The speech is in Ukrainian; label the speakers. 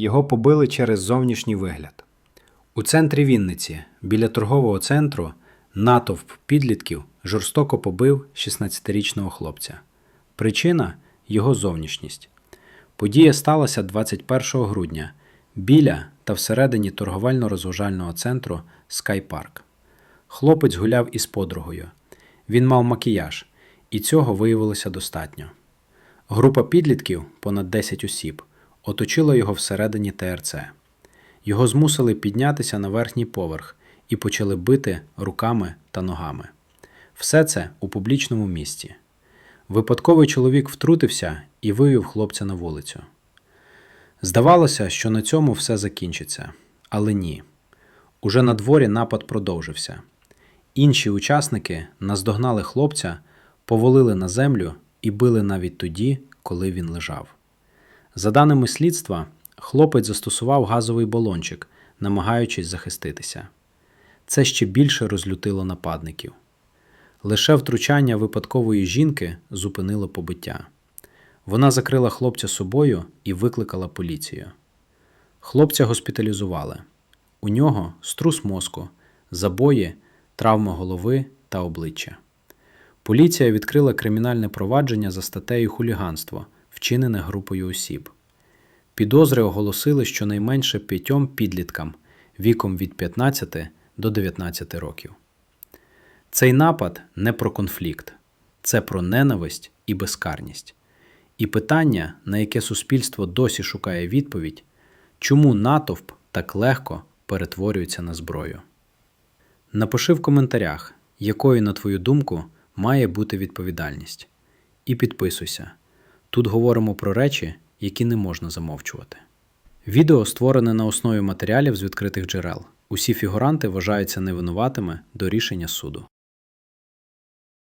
Speaker 1: Його побили через зовнішній вигляд. У центрі Вінниці, біля торгового центру, натовп підлітків жорстоко побив 16-річного хлопця. Причина його зовнішність. Подія сталася 21 грудня біля та всередині торговельно-розважального центру Скайпарк. Хлопець гуляв із подругою. Він мав макіяж, і цього виявилося достатньо. Група підлітків, понад 10 осіб, оточила його всередині ТРЦ. Його змусили піднятися на верхній поверх і почали бити руками та ногами. Все це у публічному місці. Випадковий чоловік втрутився і вивів хлопця на вулицю. Здавалося, що на цьому все закінчиться, але ні. Уже на дворі напад продовжився. Інші учасники наздогнали хлопця, повалили на землю і били навіть тоді, коли він лежав. За даними слідства, хлопець застосував газовий балончик, намагаючись захиститися. Це ще більше розлютило нападників. Лише втручання випадкової жінки зупинило побиття. Вона закрила хлопця собою і викликала поліцію. Хлопця госпіталізували. У нього струс мозку, забої, травма голови та обличчя. Поліція відкрила кримінальне провадження за статтею хуліганство, вчинене групою осіб. Підозри оголосили щонайменше п'ятьом підліткам віком від 15 до 19 років. Цей напад не про конфлікт, це про ненависть і безкарність. І питання, на яке суспільство досі шукає відповідь, чому натовп так легко перетворюється на зброю. Напиши в коментарях, якою, на твою думку, має бути відповідальність. І підписуйся. Тут говоримо про речі, які не можна замовчувати. Відео створене на основі матеріалів з відкритих джерел. Усі фігуранти вважаються невинуватими до рішення суду.